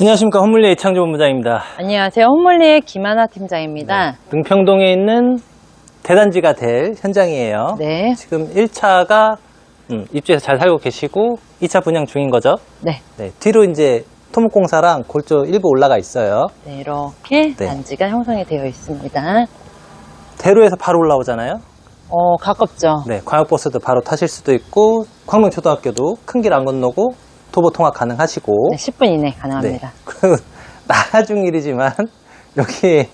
안녕하십니까 헛물리 이창조 본부장입니다. 안녕하세요. 홈몰리의 김하나 팀장입니다. 능평동에 있는 대단지가 될 현장이에요. 네. 지금 1차가 입주해서 잘 살고 계시고 2차 분양 중인 거죠. 네. 네, 뒤로 이제 토목공사랑 골조 일부 올라가 있어요. 네, 이렇게 네. 단지가 형성이 되어 있습니다. 대로에서 바로 올라오잖아요. 어, 가깝죠? 네, 광역버스도 바로 타실 수도 있고 광명초등학교도 큰 길 안 건너고 도보 통학 가능하시고 네, 10분 이내 가능합니다. 네. 그 나중 일이지만 여기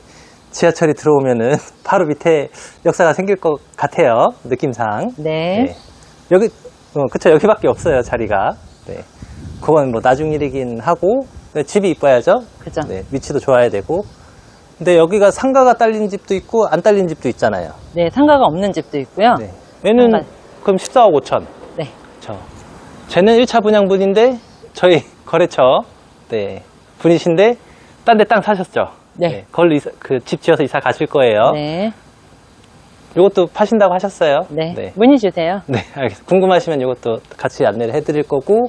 지하철이 들어오면은 바로 밑에 역사가 생길 것 같아요. 느낌상. 네. 여기 어, 그쵸 여기밖에 없어요 자리가. 네. 그건 뭐 나중 일이긴 하고 네, 집이 이뻐야죠. 그죠? 네. 위치도 좋아야 되고. 근데 여기가 상가가 딸린 집도 있고 안 딸린 집도 있잖아요. 네, 상가가 없는 집도 있고요. 네. 얘는 상가. 그럼 14억 5천. 네. 그렇죠. 쟤는 1차 분양분인데 저희 거래처 네, 분이신데 딴 데 땅 사셨죠? 네. 걸로 그 집 지어서 이사 가실 거예요. 네. 이것도 파신다고 하셨어요? 네. 네. 문의 주세요. 네, 알겠습니다. 궁금하시면 이것도 같이 안내를 해드릴 거고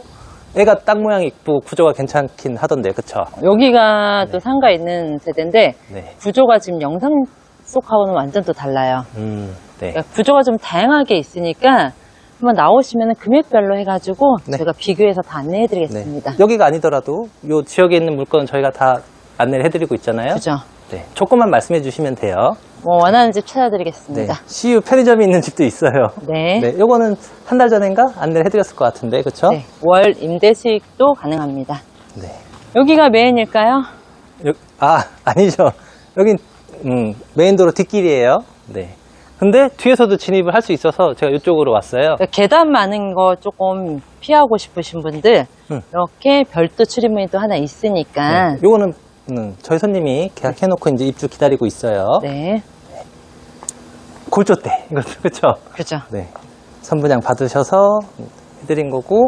애가 땅 모양 이쁘고 구조가 괜찮긴 하던데, 그쵸? 여기가 또 상가 있는 세대인데 네. 구조가 지금 영상 속하고는 완전 또 달라요. 음, 네. 그러니까 구조가 좀 다양하게 있으니까 한번 나오시면 금액별로 해가지고 네. 제가 비교해서 다 네. 안내해드리겠습니다. 여기가 아니더라도 요 지역에 있는 물건은 저희가 다 안내를 해드리고 있잖아요. 그죠? 네. 조건만 말씀해 주시면 돼요. 뭐 원하는 집 네. 찾아드리겠습니다. CU 편의점이 있는 집도 있어요. 네. 네, 요거는 한 달 전인가 안내를 해드렸을 것 같은데, 그쵸? 네, 월 임대 수익도 가능합니다. 네. 여기가 메인일까요? 여- 아, 아니죠. 여긴, 음, 메인 도로 뒷길이에요. 네. 근데 뒤에서도 진입을 할 수 있어서 제가 이쪽으로 왔어요. 그러니까 계단 많은 거 조금 피하고 싶으신 분들 음. 이렇게 별도 출입문이 또 하나 있으니까 네. 요거는, 음, 저희 손님이 계약해놓고 이제 입주 기다리고 있어요. 네, 골조 때. 이것도, 그쵸? 그죠. 네. 선분양 받으셔서 해드린 거고,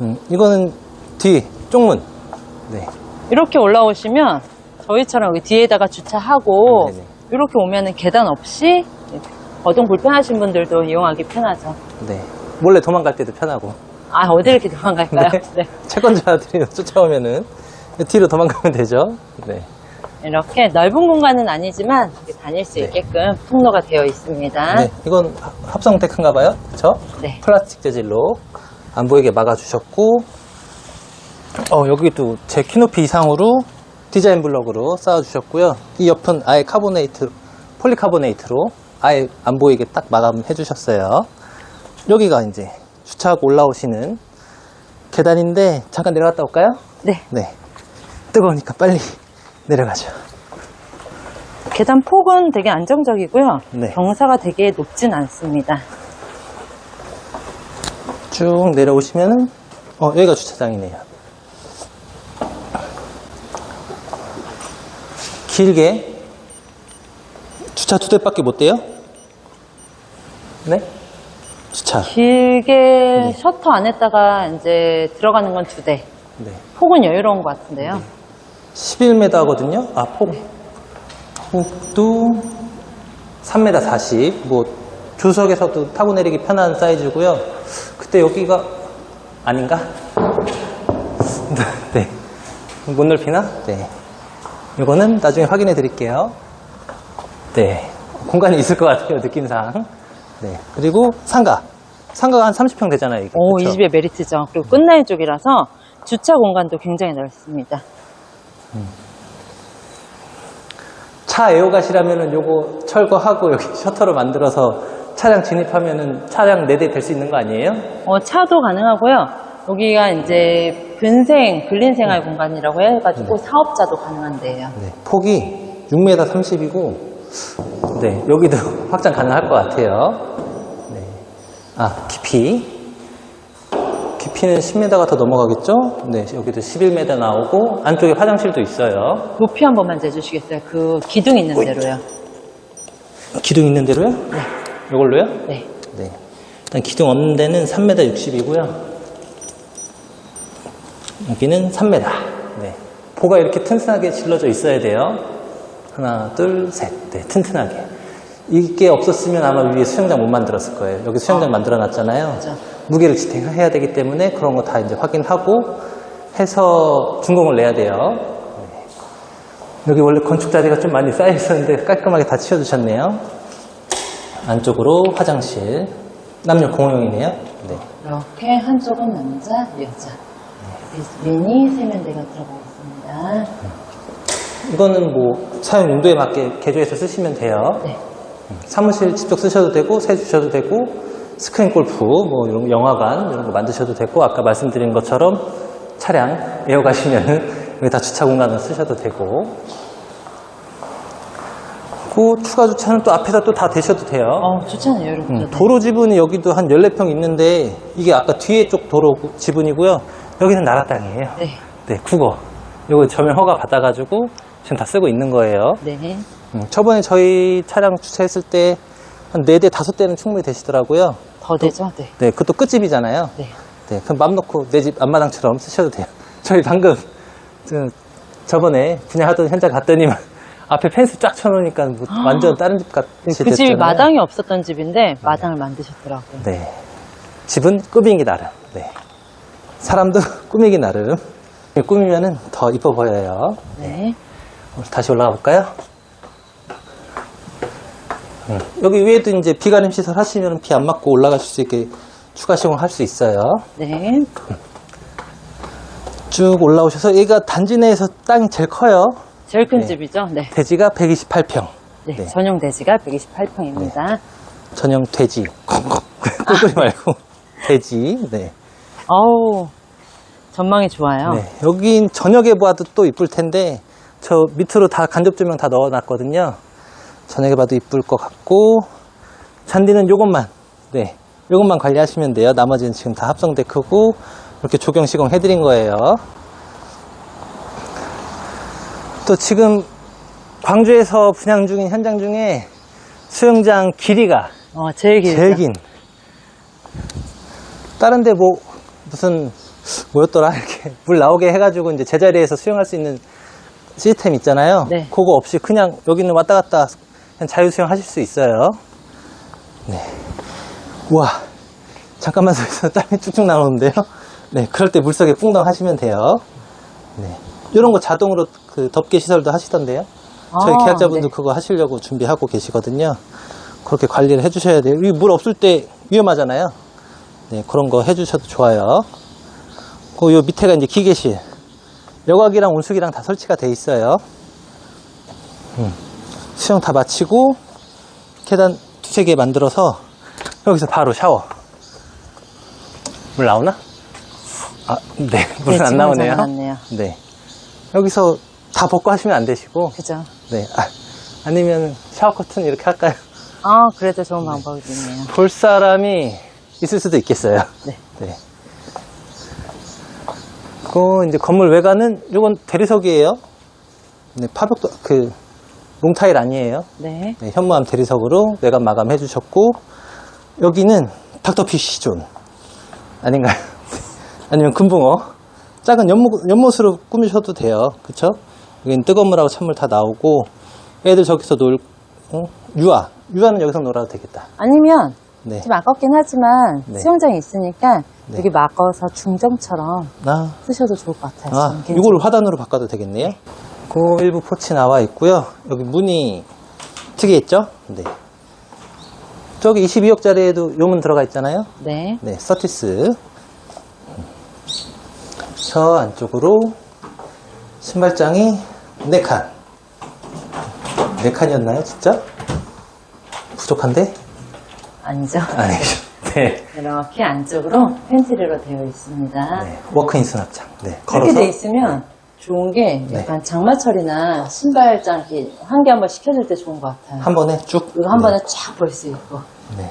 음, 이거는 뒤, 쪽문. 네. 이렇게 올라오시면 저희처럼 여기 뒤에다가 주차하고 네네. 이렇게 오면은 계단 없이 거동 불편하신 분들도 이용하기 편하죠. 네. 몰래 도망갈 때도 편하고. 아 어디 이렇게 도망갈까요? 네. 채권자들이 쫓아오면은 뒤로 도망가면 되죠. 네. 이렇게 넓은 공간은 아니지만 다닐 수 네. 있게끔 통로가 되어 있습니다. 네. 이건 합성 테크인가 봐요. 그쵸? 네. 플라스틱 재질로 안 보이게 막아 주셨고, 어, 여기도 제 키높이 이상으로 디자인 블럭으로 쌓아주셨고요. 이 옆은 아예 카보네이트, 폴리카보네이트로 아예 안 보이게 딱 마감해 주셨어요. 여기가 이제 주차하고 올라오시는 계단인데 잠깐 내려갔다 올까요? 네. 네. 뜨거우니까 빨리 내려가죠. 계단 폭은 되게 안정적이고요. 네. 경사가 되게 높진 않습니다. 쭉 내려오시면은 어 여기가 주차장이네요. 길게 주차 두 대밖에 못 돼요? 네? 주차. 길게 셔터 안에다가 이제 들어가는 건 두 대. 네. 폭은 여유로운 것 같은데요. 11m거든요. 아 폭. 폭도 3m 40. 뭐 조석에서도 타고 내리기 편한 사이즈고요. 그때 여기가 아닌가? 네. 못 넓히나? 네. 이거는 나중에 확인해 드릴게요. 네. 공간이 있을 것 같아요, 느낌상. 네. 그리고 상가. 상가가 한 30평 되잖아요, 이게. 오, 그쵸? 이 집의 메리트죠. 그리고 끝날 쪽이라서 주차 공간도 굉장히 넓습니다. 차 애호가시라면은 요거 철거하고 여기 셔터로 만들어서 차량 진입하면은 차량 4대 될 수 있는 거 아니에요? 어, 차도 가능하고요. 여기가 이제 근생, 근린생활 공간이라고 해가지고 사업자도 가능한 데예요. 네. 폭이 6m 30이고, 네. 여기도 확장 가능할 것 같아요. 네. 아, 깊이. 깊이는 10m가 더 넘어가겠죠? 네. 여기도 11m 나오고, 안쪽에 화장실도 있어요. 높이 한 번만 재주시겠어요? 그 기둥 있는 대로요. 기둥 있는 대로요? 네. 이걸로요? 네. 네. 일단 기둥 없는 데는 3m 60이고요. 여기는 3m. 네. 보가 이렇게 튼튼하게 질러져 있어야 돼요. 하나, 둘, 셋. 네, 튼튼하게. 이게 없었으면 아마 위에 수영장 못 만들었을 거예요. 여기 수영장 만들어 놨잖아요. 무게를 지탱해야 되기 때문에 그런 거 다 이제 확인하고 해서 준공을 내야 돼요. 네. 여기 원래 건축 자재가 좀 많이 쌓여 있었는데 깔끔하게 다 치워주셨네요. 안쪽으로 화장실. 남녀 공용이네요. 네. 이렇게 한쪽은 남자, 여자. 미니 세면대가 들어가 있습니다. 이거는 뭐 사용 용도에 맞게 개조해서 쓰시면 돼요. 네. 사무실 직접 쓰셔도 되고 새 주셔도 되고 스크린 골프 뭐 이런 거, 영화관 이런 거 만드셔도 되고 아까 말씀드린 것처럼 차량 에어 가시면은 여기 다 주차 공간을 쓰셔도 되고 그 추가 주차는 또 앞에다 또 다 대셔도 돼요. 어, 좋잖아요, 이렇게. 음, 도로 지분이 여기도 한 14평 있는데 이게 아까 뒤에 쪽 도로 지분이고요. 여기는 나라 땅이에요. 네. 네, 국어. 요거 전면 허가 받아가지고 지금 다 쓰고 있는 거예요. 네. 음, 저번에 저희 차량 주차했을 때한 4대, 5대는 충분히 되시더라고요. 더 되죠? 네. 네, 그것도 끝집이잖아요. 네. 네, 그럼 맘 놓고 내 집 앞마당처럼 쓰셔도 돼요. 저희 방금 저, 저번에 분양하던 현장 갔더니만 앞에 펜스 쫙 쳐놓으니까 뭐 완전 다른 집 같은 집그 됐잖아요. 마당이 없었던 집인데, 마당을 만드셨더라고요. 네. 집은 꾸미기 나름. 네. 사람도 꾸미기 나름. 꾸미면은 더 이뻐 보여요. 네. 다시 올라가 볼까요? 음, 여기 위에도 이제 비가림 시설 하시면 비 안 맞고 올라가실 수 있게 추가 시공을 할 수 있어요. 네. 쭉 올라오셔서 얘가 단지 내에서 땅이 제일 커요. 제일 큰 네. 집이죠? 네. 대지가 128평. 네. 네. 전용 대지가 128평입니다. 전용 돼지. 꿀꿀이 말고. 돼지. 네. 어우, 전망이 좋아요. 네. 여긴 저녁에 봐도 또 이쁠 텐데, 저 밑으로 다 간접 조명 다 넣어놨거든요. 저녁에 봐도 이쁠 것 같고, 잔디는 요것만, 네. 요것만 관리하시면 돼요. 나머지는 지금 다 합성 데크고, 이렇게 조경 시공 해드린 거예요. 또 지금 광주에서 분양 중인 현장 중에 수영장 길이가 어, 제일 길죠? 제일 긴. 다른 데 뭐 무슨 뭐였더라 이렇게 물 나오게 해가지고 이제 제자리에서 수영할 수 있는 시스템 있잖아요. 네. 그거 없이 그냥 여기는 왔다 갔다 그냥 자유 수영하실 수 있어요. 네. 우와. 잠깐만 서 있어 땀이 쭉쭉 나오는데요. 네. 그럴 때 물속에 뿡덩 하시면 돼요. 네. 이런 거 자동으로 그 덮개 시설도 하시던데요. 저희 아, 계약자분도 네. 그거 하시려고 준비하고 계시거든요. 그렇게 관리를 해주셔야 돼요. 이 물 없을 때 위험하잖아요. 네, 그런 거 해주셔도 좋아요. 그 요 밑에가 이제 기계실. 여각이랑 온수기랑 다 설치가 돼 있어요. 음, 수영 다 마치고 계단 두세 개 만들어서 여기서 바로 샤워. 물 나오나? 아, 네, 물은 안 지금은 나오네요. 나왔네요. 네. 여기서 다 벗고 하시면 안 되시고, 그죠? 네. 아, 아니면 샤워 커튼 이렇게 할까요? 아, 그래도 좋은 방법이네요. 볼 사람이 있을 수도 있겠어요. 네. 네. 그 이제 건물 외관은 이건 대리석이에요. 네, 파벽도 그 롱타일 아니에요. 네. 네, 현무암 대리석으로 외관 마감 해 주셨고 여기는 닥터피쉬 존 아닌가요? 아니면 금붕어 작은 연못, 연못으로 꾸미셔도 돼요. 그쵸? 여기는 뜨거운 물하고 찬물 다 나오고 애들 저기서 놀 어? 유아 유아는 여기서 놀아도 되겠다. 아니면, 네. 좀 아깝긴 하지만, 네. 수영장이 있으니까, 네. 여기 막아서 중정처럼 아, 쓰셔도 좋을 것 같아요. 아, 저는. 이거를 화단으로 바꿔도 되겠네요. 그 일부 포치 나와 있고요. 여기 문이 특이했죠? 네. 저기 22억짜리에도 요 문 들어가 있잖아요. 네. 네, 서티스. 저 안쪽으로 신발장이 4칸. 4칸이었나요, 진짜? 부족한데? 아니죠. 아니죠. 네. 이렇게 안쪽으로 팬트리로 되어 있습니다. 네. 워크인 수납장. 네. 이렇게 걸어서. 돼 있으면 좋은 게 네. 약간 장마철이나 신발장 이렇게 환기 한번 시켜줄 때 좋은 것 같아요. 한 번에 쭉. 이거 한 네. 번에 쫙 볼 수 있고. 네.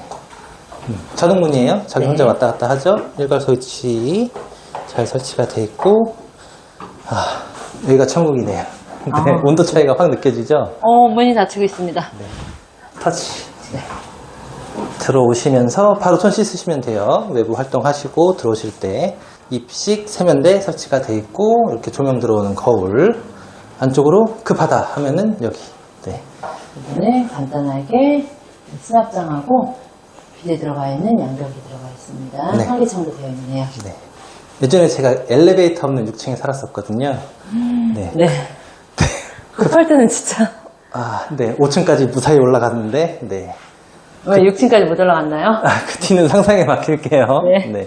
음, 자동문이에요. 자기 네. 혼자 왔다 갔다 하죠. 일괄 설치 잘 설치가 돼 있고, 아, 여기가 천국이네요. 네, 아. 온도 차이가 확 느껴지죠. 어, 문이 닫히고 있습니다. 터치. 들어오시면서 바로 손 씻으시면 돼요. 외부 활동하시고 들어오실 때 입식 세면대 설치가 돼 있고 이렇게 조명 들어오는 거울 안쪽으로 급하다 하면은 여기. 네. 부분을 간단하게 수납장하고 비대 들어가 있는 양벽이 들어가 있습니다. 네. 환기창도 되어 있네요. 네. 예전에 제가 엘리베이터 없는 6층에 살았었거든요. 네. 네. 급할 때는 진짜 아, 네. 5층까지 무사히 올라갔는데, 네. 왜 6층까지 못 올라갔나요? 아, 그 뒤는 상상에 맡길게요. 네.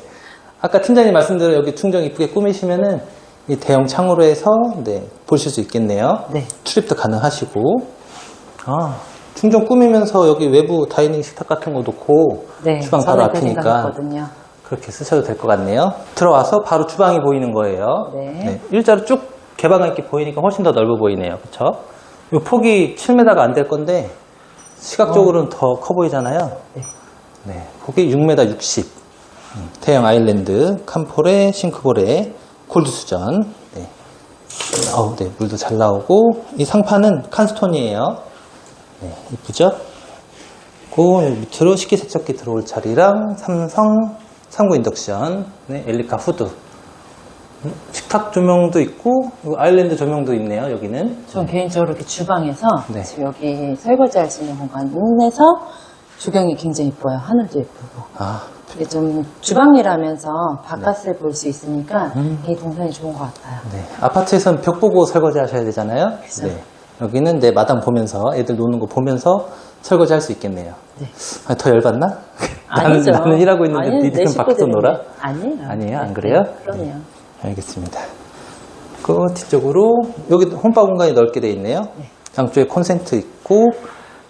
아까 팀장님 말씀대로 여기 충정 이쁘게 꾸미시면은 이 대형 창으로 해서 네, 보실 수 있겠네요. 네. 출입도 가능하시고. 아, 충정 꾸미면서 여기 외부 다이닝 식탁 같은 거 놓고 네. 주방 바로 저는 그 앞이니까 생각했거든요. 그렇게 쓰셔도 될 것 같네요. 들어와서 바로 주방이 보이는 거예요. 네. 일자로 쭉 개방감 있게 보이니까 훨씬 더 넓어 보이네요. 그쵸? 이 폭이 7m가 안 될 건데, 시각적으로는 더 커 보이잖아요. 네. 네, 폭이 6m 60. 음, 태형 아일랜드, 캄폴에, 싱크볼에, 콜드 수전. 네. 어우, 네, 물도 잘 나오고, 이 상판은 칸스톤이에요. 네, 이쁘죠? 그 밑으로 식기세척기 들어올 자리랑 삼성 3구 인덕션, 네, 엘리카 후드. 음, 식탁 조명도 있고, 이거 아일랜드 조명도 있네요, 여기는. 전 개인적으로 이렇게 주방에서 네. 지금 여기 설거지 할 수 있는 공간에서 조경이 굉장히 이뻐요. 하늘도 예쁘고. 아, 이게 좀 주방이라면서 바깥을 볼 수 있으니까 이 동선이 좋은 것 같아요. 네. 아파트에선 벽 보고 설거지 하셔야 되잖아요. 그죠. 네. 여기는 내 마당 보면서, 애들 노는 거 보면서 설거지 할 수 있겠네요. 네. 아, 더 열받나? 나는, 아니죠. 나는 일하고 있는데 아니, 니들은 내 밖에서 식구들인데. 놀아? 아니에요. 아니에요? 안 네, 그래요? 네, 그럼요. 알겠습니다. 그 뒤쪽으로 여기 홈바 공간이 넓게 돼 있네요. 양쪽에 콘센트 있고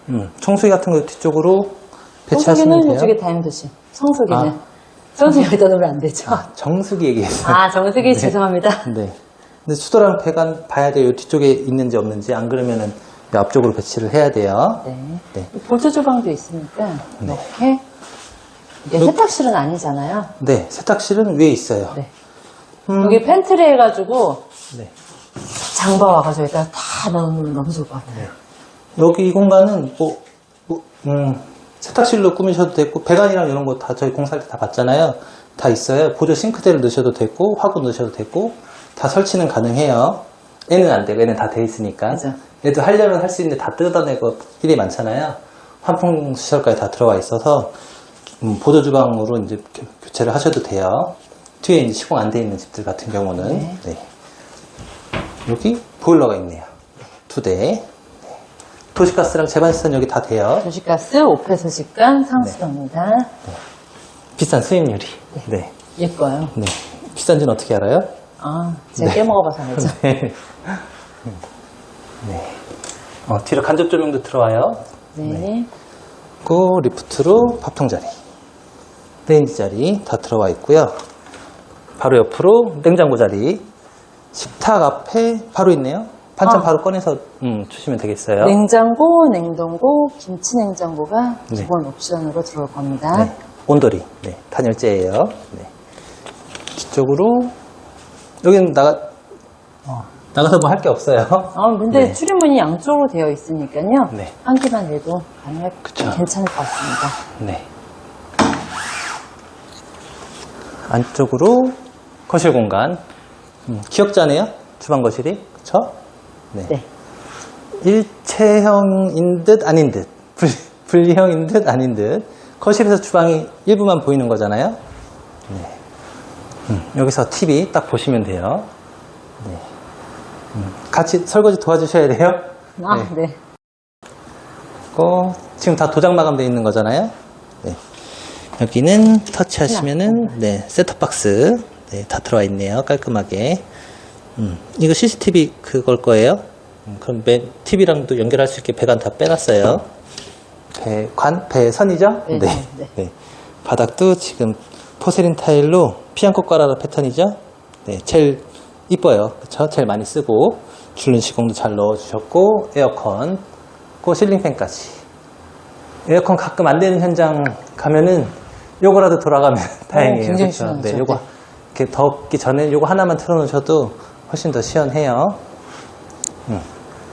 음, 청소기 같은 거 뒤쪽으로 배치하시면 청소기는 돼요. 이쪽에 다용도실. 청소기는. 아. 청소기 여기다 놓으면 안 되죠. 아, 정수기 얘기했어요. 아, 정수기 죄송합니다. 네. 근데 수도랑 배관 봐야 돼요. 뒤쪽에 있는지 없는지 안 그러면은 이 앞쪽으로 배치를 해야 돼요. 네. 네. 보조 주방도 있으니까 이렇게 이게 세탁실은 아니잖아요. 네, 세탁실은 위에 있어요. 네. 여기 팬트리 해가지고 네. 장바 와가지고 여기다 다 넣으면 너무 좋을 것 같아요. 여기 이 공간은 뭐, 뭐, 음, 세탁실로 꾸미셔도 되고 배관이랑 이런 거 다 저희 공사할 때 다 봤잖아요. 다 있어요. 보조 싱크대를 넣으셔도 되고 화구 넣으셔도 되고 다 설치는 가능해요. 얘는 안 돼요. 얘는 다 돼 있으니까. 그죠. 얘도 하려면 할 수 있는데 다 뜯어내고 일이 많잖아요. 환풍 시설까지 다 들어와 있어서 음, 보조 주방으로 이제 교- 교체를 하셔도 돼요. 뒤에 이제 시공 안 돼 있는 집들 같은 경우는 네. 네. 여기 보일러가 있네요. 두 대. 네. 도시가스랑 제반시선 여기 다 돼요. 도시가스, 오페소식간, 상수도입니다. 비싼 수입률이. 네. 예뻐요. 네. 비싼지는 어떻게 알아요? 아, 제가 깨먹어봐서 알죠. 네. 네. 어, 뒤로 간접 조명도 들어와요. 네. 그 리프트로 밥통 자리, 레인지 자리 다 들어와 있고요. 바로 옆으로 냉장고 자리, 식탁 앞에 바로 있네요. 반찬 아. 바로 꺼내서 음, 주시면 되겠어요. 냉장고, 냉동고, 김치 냉장고가 네. 기본 옵션으로 들어올 겁니다. 네. 온돌이, 네. 단열재예요. 네. 뒤쪽으로 여기는 나가 어, 나가서 뭐 할 게 없어요. 아, 근데 네. 출입문이 양쪽으로 되어 있으니까요. 네. 한 개만 내도 가능할 그쵸. 괜찮을 것 같습니다. 네. 안쪽으로 거실 공간. 음, 기역자네요. 주방 거실이. 그쵸? 네. 네. 일체형인 듯 아닌 듯. 분, 분리형인 듯 아닌 듯. 거실에서 주방이 일부만 보이는 거잖아요. 네. 음, 여기서 TV 딱 보시면 돼요. 네. 음, 같이 설거지 도와주셔야 돼요. 아, 네. 네. 고 지금 다 도장 마감되어 있는 거잖아요. 네. 여기는 터치하시면은 네 셋톱박스 네, 다 들어와 있네요. 깔끔하게. 음, 이거 CCTV 그걸 거예요. 음, 그럼 맨 TV랑도 연결할 수 있게 배관 다 빼놨어요. 배관 배선이죠? 네, 네. 네. 네. 바닥도 지금 포세린 타일로 피안코 깔아라 패턴이죠? 네, 제일 이뻐요. 그쵸? 제일 많이 쓰고 줄눈 시공도 잘 넣어주셨고 에어컨 고 실링팬까지 에어컨 가끔 안 되는 현장 가면은 요거라도 돌아가면 다행이에요. 어, 굉장히 그쵸? 시원하죠. 네, 요거 네. 이렇게 덥기 전에 요거 하나만 틀어놓으셔도 훨씬 더 시원해요.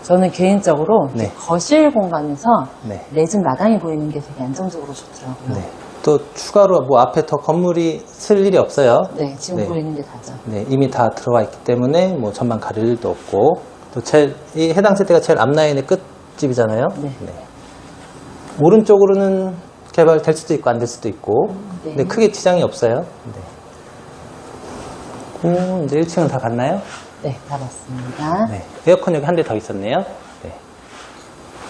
저는 개인적으로 네. 거실 공간에서 네. 레진 마당이 보이는 게 되게 안정적으로 좋더라고요. 네. 또 추가로 뭐 앞에 더 건물이 쓸 일이 없어요. 네, 지금 네. 보이는 게 다죠. 네, 이미 다 들어와 있기 때문에 뭐 전망 가릴 일도 없고 또 제일 이 해당 세대가 제일 앞라인의 끝집이잖아요. 네. 오른쪽으로는 개발될 수도 있고 안 될 수도 있고 네. 근데 크게 지장이 없어요. 네. 오, 이제 1층은 다 갔나요? 네, 달았습니다. 네. 에어컨 여기 한 대 더 있었네요. 네.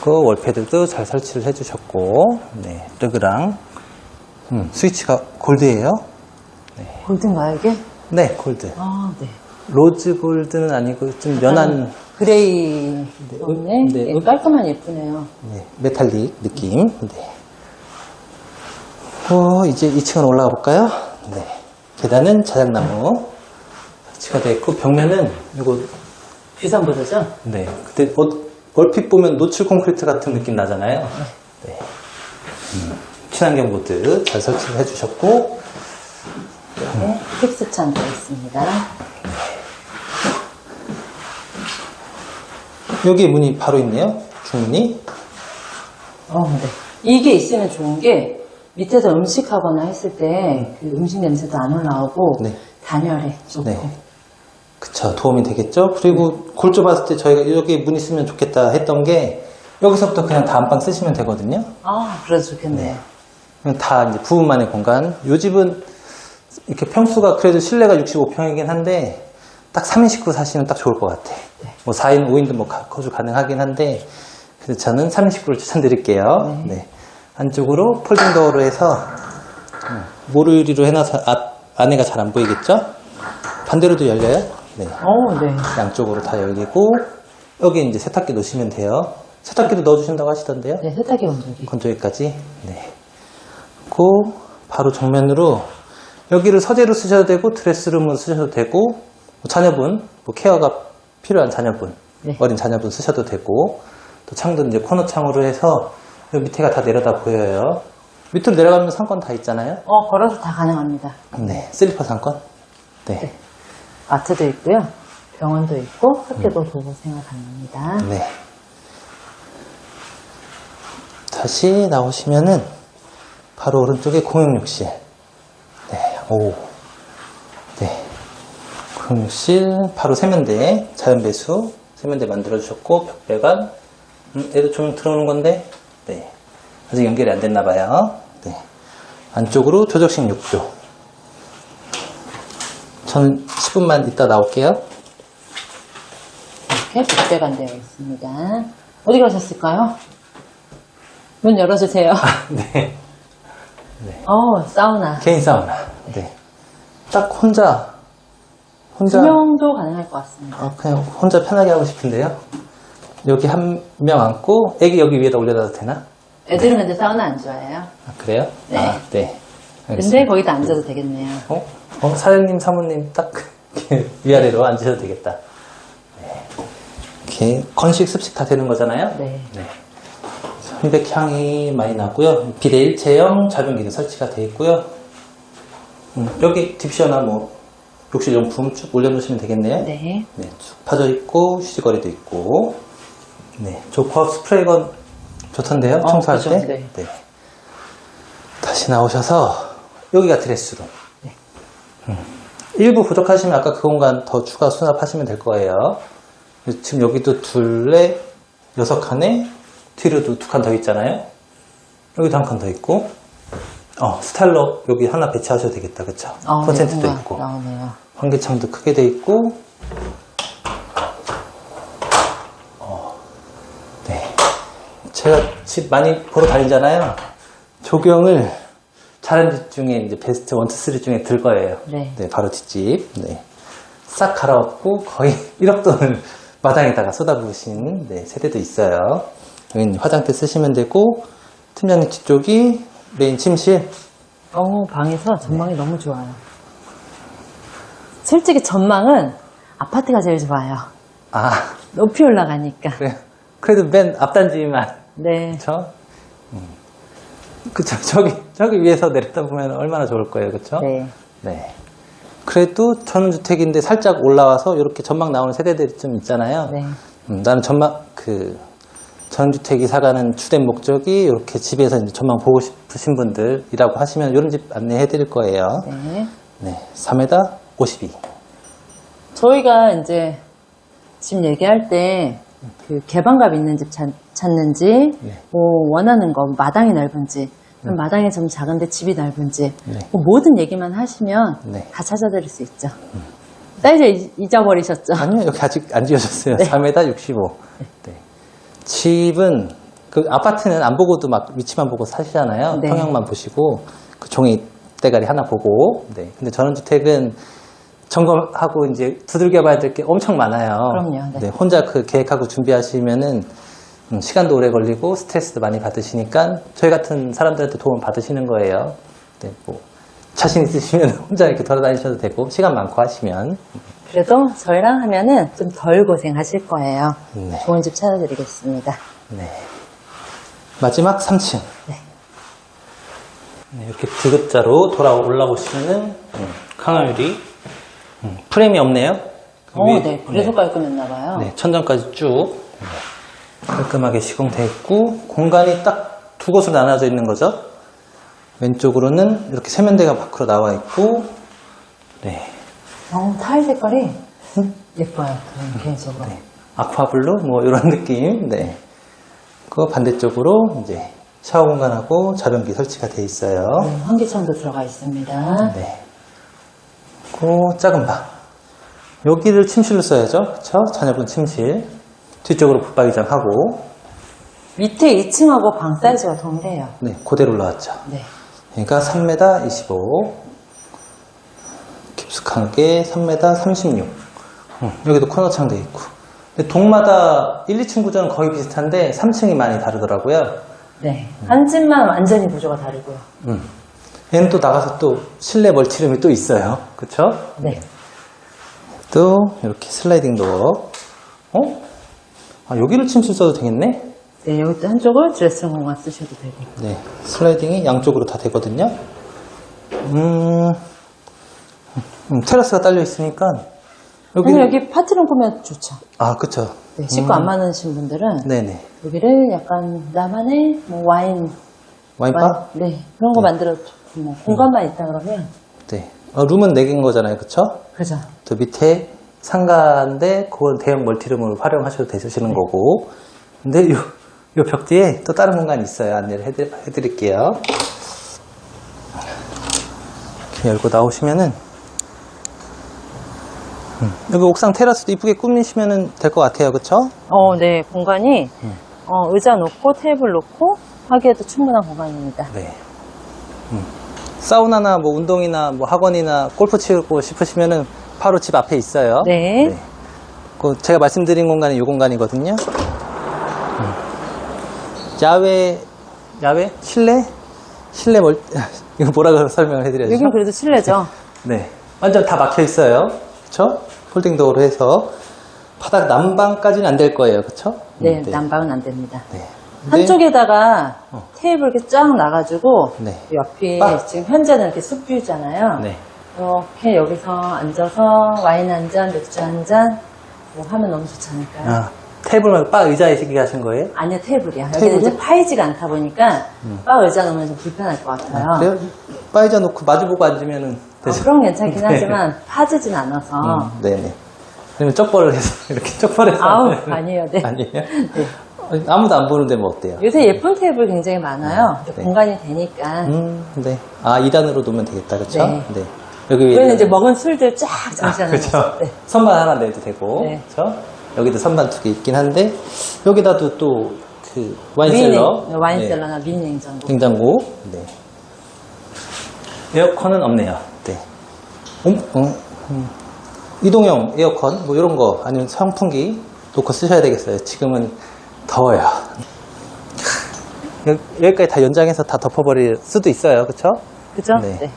그 월패드도 잘 설치를 해주셨고, 네. 르그랑, 음, 스위치가 골드예요 골든가요, 이게? 네, 골드. 아, 네. 로즈 골드는 아니고 좀 연한 그레이. 네, 네. 네. 깔끔한 예쁘네요. 네, 메탈릭 느낌. 네. 어, 이제 2층으로 올라가 볼까요? 네. 계단은 자작나무 설치가 되어 있고 벽면은 이거 비싼보드죠? 네. 그때 어, 얼핏 보면 노출 콘크리트 같은 느낌 나잖아요. 네. 음, 친환경 보드 잘 설치를 해주셨고 네, 픽스찬 되어 있습니다. 여기 문이 바로 있네요. 중문이. 어, 네. 이게 있으면 좋은 게 밑에서 음식하거나 했을 때 그 음식 냄새도 안 올라오고 네. 단열해 좋고. 네. 그쵸, 도움이 되겠죠? 그리고 골조 봤을 때 저희가 여기 문 있으면 좋겠다 했던 게 여기서부터 그냥 다 안방 쓰시면 되거든요. 아, 그래도 좋겠네요. 그냥 다 이제 부부만의 공간. 요 집은 이렇게 평수가 그래도 실내가 65평이긴 한데 딱 3인 식구 사시면 딱 좋을 것 같아. 뭐 4인, 5인도 뭐 가- 거주 가능하긴 한데 그래서 저는 3인 식구를 추천드릴게요. 네. 안쪽으로 폴딩 도어로 해서 음, 모르리로 해놔서 앞, 안에가 잘 안 보이겠죠? 반대로도 열려요. 네. 어, 네. 양쪽으로 다 열리고 여기 이제 세탁기 놓으시면 돼요. 세탁기도 넣어주신다고 하시던데요. 네, 세탁기 건조기. 건조기까지. 네. 그 바로 정면으로 여기를 서재로 쓰셔도 되고 드레스룸으로 쓰셔도 되고 뭐 자녀분 뭐 케어가 필요한 자녀분 네. 어린 자녀분 쓰셔도 되고 또 창도 이제 코너 창으로 해서 여기 밑에가 다 내려다 보여요. 밑으로 내려가면 상권 다 있잖아요. 어, 걸어서 다 가능합니다. 네, 슬리퍼 상권. 네, 네. 마트도 있고요. 병원도 있고 학교도 도보 생활 가능합니다. 네. 다시 나오시면은 바로 오른쪽에 공용욕실. 네, 오. 네. 공용욕실, 바로 세면대, 자연배수, 세면대 만들어주셨고, 벽배관. 음, 얘도 좀 들어오는 건데, 네. 아직 연결이 안 됐나봐요. 네. 안쪽으로 조적식 욕조. 저는 10분만 있다 나올게요. 이렇게 복대관 되어 있습니다. 어디 가셨을까요? 문 열어주세요. 네. 어, 사우나. 개인 사우나. 네. 딱 혼자, 혼자, 두 명도 가능할 것 같습니다. 어, 그냥 혼자 편하게 하고 싶은데요. 여기 한 명 앉고, 애기 여기 위에다 올려놔도 되나? 애들은 근데 사우나 안 좋아해요. 아, 그래요? 네. 아, 네. 근데 알겠습니다. 거기다 앉아도 되겠네요. 어? 어, 사장님, 사모님 딱 위아래로 앉으셔도 되겠다. 네. 이렇게 건식, 습식 다 되는 거잖아요? 네. 네. 현백향이 많이 나고요. 비대 일체형 자변기도 설치가 되어 있고요. 음, 여기 딥셔나 뭐 욕실 용품 쭉 올려놓으시면 되겠네요. 네. 네, 쭉 파져 있고 휴지거리도 있고. 네, 조코합 스프레이건 좋던데요. 어, 청소할 그죠, 때. 네. 다시 나오셔서 여기가 드레스룸. 일부 부족하시면 아까 그 공간 더 추가 수납하시면 될 거예요. 지금 여기도 둘레 여섯 칸에 뒤로도 두 칸 더 있잖아요. 여기도 한 칸 더 있고. 어, 스타일러 여기 하나 배치하셔도 되겠다. 그쵸? 어, 네, 콘센트도 뭔가 있고. 나오네요. 환기창도 크게 돼 있고. 어, 네. 제가 집 많이 보러 다니잖아요. 조경을 잘한 집 중에 이제 베스트 1, 2, 3 중에 들 거예요. 네. 바로 뒷집. 네. 싹 갈아엎고 거의 1억 돈을 마당에다가 쏟아부으신 네, 세대도 있어요. 여기는 화장대 쓰시면 되고, 팀장님 뒤쪽이 메인 침실. 어, 방에서 전망이 너무 좋아요. 솔직히 전망은 아파트가 제일 좋아요. 아, 높이 올라가니까. 그래. 그래도 맨 앞단지만 네. 그쵸? 음. 그쵸. 저기, 저기 위에서 내렸다 보면 얼마나 좋을 거예요. 그쵸? 네. 네. 그래도 전원주택인데 살짝 올라와서 이렇게 전망 나오는 세대들이 좀 있잖아요. 네. 음, 나는 전망, 그, 전주택이 사가는 주된 목적이 이렇게 집에서 이제 전망 보고 싶으신 분들이라고 하시면 이런 집 안내해 드릴 거예요. 네. 네. 3m 52. 저희가 이제 집 얘기할 때 그 개방감 있는 집 찾, 찾는지, 네. 뭐 원하는 거 마당이 넓은지, 그럼 마당이 좀 작은데 집이 넓은지, 네. 뭐 모든 얘기만 하시면 네. 다 찾아드릴 수 있죠. 사이즈 잊- 잊어버리셨죠? 아니요, 여기 아직 안 지어졌어요. 네. 4m 65. 네. 집은, 그 아파트는 안 보고도 막 위치만 보고 사시잖아요. 네. 평형만 보시고, 그 종이 대가리 하나 보고. 네. 근데 전원주택은 점검하고 이제 두들겨 봐야 될 게 엄청 많아요. 그럼요, 네. 혼자 그 계획하고 준비하시면은 음, 시간도 오래 걸리고 스트레스도 많이 받으시니까 저희 같은 사람들한테 도움 받으시는 거예요. 네, 뭐 자신 있으시면 혼자 이렇게 돌아다니셔도 되고 시간 많고 하시면 그래도 저희랑 하면은 좀 덜 고생하실 거예요. 네. 좋은 집 찾아드리겠습니다. 네. 마지막 3층. 네. 네, 이렇게 D급자로 돌아 올라오시면은 음, 강화유리 음, 프레임이 없네요. 그 어, 위에- 네. 그래서 깔끔했나 봐요. 네, 천장까지 쭉 네, 깔끔하게 시공되어 있고 공간이 딱 두 곳으로 나눠져 있는 거죠. 왼쪽으로는 이렇게 세면대가 밖으로 나와 있고 네, 어, 타일 색깔이 예뻐요. 저는 개인적으로. 네. 아쿠아블루 뭐 이런 느낌. 네. 그 반대쪽으로 이제 샤워 공간하고 자변기 설치가 돼 있어요. 음, 환기창도 들어가 있습니다. 네. 그 작은 방. 여기를 침실로 써야죠. 그쵸? 자녀분 침실. 뒤쪽으로 붙박이장 하고, 밑에 2층하고 방 사이즈가 동일해요. 네, 그대로 올라왔죠. 네. 그러니까 3m 25. 깊숙한 게 3m 36. 음, 여기도 코너 창 돼 있고. 근데 동마다 1, 2층 구조는 거의 비슷한데 3층이 많이 다르더라고요. 네. 한 집만 완전히 구조가 다르고요. 음. 얘는 또 나가서 또 실내 멀티룸이 또 있어요. 그쵸? 네. 또 이렇게 슬라이딩 도어. 어? 아, 여기를 침실 써도 되겠네? 네, 여기 또 한쪽을 드레스룸 공간 쓰셔도 되고. 네. 슬라이딩이 양쪽으로 다 되거든요. 음, 음, 테라스가 딸려 있으니까 여기 아니, 여기 파티룸 꾸면 좋죠. 아, 그쵸. 네, 식구 안 많으신 분들은 네네. 여기를 약간 나만의 뭐 와인, 와인바? 와인, 네, 그런 거 만들어, 뭐 공간만 있다 그러면, 네. 어, 룸은 4개인 거잖아요. 그쵸? 그죠. 또 밑에 상가인데 그걸 대형 멀티룸으로 활용하셔도 되시는 거고. 근데 요, 요 벽 뒤에 또 다른 공간이 있어요. 안내를 해드, 해드릴게요. 이렇게 열고 나오시면은 음, 여기 옥상 테라스도 이쁘게 꾸미시면 될 것 같아요. 그쵸? 어, 네, 공간이, 어, 의자 놓고 테이블 놓고 하기에도 충분한 공간입니다. 네. 음. 사우나나 뭐 운동이나 뭐 학원이나 골프 치고 싶으시면은 바로 집 앞에 있어요. 네. 그 제가 말씀드린 공간이 이 공간이거든요. 음. 야외, 야외? 실내? 실내 멀, 이거 뭐라고 설명을 해드려야죠? 여긴 그래도 실내죠. 네. 완전 다 막혀 있어요. 그쵸? 폴딩 도어로 해서 바닥 난방까지는 안 될 거예요. 그쵸? 네, 음, 난방은 안 됩니다. 네. 근데- 한쪽에다가 어. 테이블 이렇게 쫙 나가지고 네. 옆이 빡. 지금 현재는 이렇게 숲뷰잖아요. 네. 이렇게 여기서 앉아서 와인 한 잔, 맥주 한 잔, 뭐 하면 너무 좋지 않을까요? 아, 테이블 말고 바 의자에 시게 하신 거예요? 아니요, 테이블이야. 여기는? 이제 파이지가 않다 보니까 바 의자 놓으면 좀 불편할 것 같아요. 음. 그래요? 바 의자 놓고 마주보고 앉으면은 어, 되죠. 그럼 괜찮긴 네. 하지만 파지진 않아서. 음, 네네. 그러면 쪽벌을 해서, 이렇게 쪽벌해서. 아우, 아니에요. 네. 아니에요? 아니, 아무도 안 보는데 뭐 어때요? 요새 예쁜 테이블 굉장히 많아요. 네. 공간이 되니까. 음, 네. 아, 2단으로 놓으면 되겠다, 그쵸? 네. 여기 위에. 우리는 이제 먹은 술들 쫙 아, 그쵸. 거죠. 네. 선반 하나 내도 되고. 네. 그쵸? 여기도 선반 두 개 있긴 한데, 여기다도 또, 그, 와인셀러. 미니, 와인셀러나 미니 냉장고. 네. 냉장고. 네. 에어컨은 없네요. 네. 음, 음, 음. 이동형 에어컨, 뭐 이런 거, 아니면 선풍기 놓고 쓰셔야 되겠어요. 지금은 더워요. 여- 여기까지 다 연장해서 다 덮어버릴 수도 있어요. 그쵸? 그죠? 네. 네.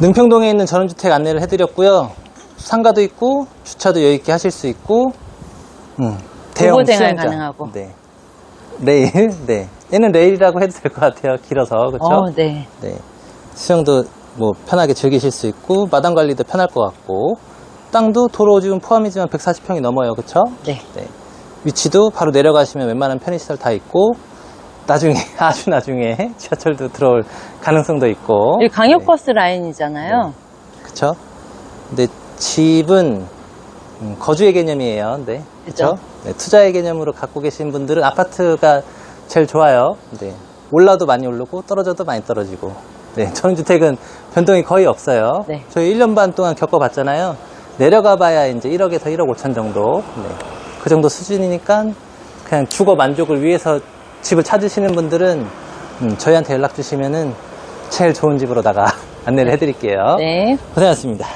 능평동에 있는 전원주택 안내를 해드렸고요. 상가도 있고 주차도 여유 있게 하실 수 있고, 음, 대형 도보 생활 수영장. 가능하고. 네. 레일, 네. 얘는 레일이라고 해도 될 것 같아요. 길어서 그렇죠? 어, 네. 네. 수영도 뭐 편하게 즐기실 수 있고 마당 관리도 편할 것 같고 땅도 도로 지금 포함이지만 140평이 넘어요. 그렇죠? 네. 네. 위치도 바로 내려가시면 웬만한 편의시설 다 있고 나중에 아주 나중에 지하철도 들어올 가능성도 있고. 여기 강역버스 라인이잖아요. 그쵸? 근데 집은 음, 거주의 개념이에요. 네. 그죠. 그쵸? 네, 투자의 개념으로 갖고 계신 분들은 아파트가 제일 좋아요. 네. 올라도 많이 오르고 떨어져도 많이 떨어지고. 네. 전원주택은 변동이 거의 없어요. 네. 저희 1년 반 동안 겪어봤잖아요. 내려가 봐야 이제 1억에서 1억 5천 정도. 네. 그 정도 수준이니까 그냥 주거 만족을 위해서 집을 찾으시는 분들은 음, 저희한테 연락 주시면은 제일 좋은 집으로다가 안내를 해드릴게요. 네. 고생하셨습니다.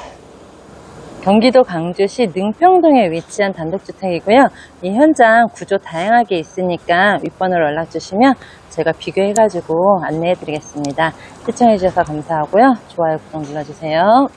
경기도 강주시 능평동에 위치한 단독주택이고요. 이 현장 구조 다양하게 있으니까 윗번호로 연락 주시면 제가 비교해가지고 안내해드리겠습니다. 시청해주셔서 감사하고요. 좋아요, 구독 눌러주세요.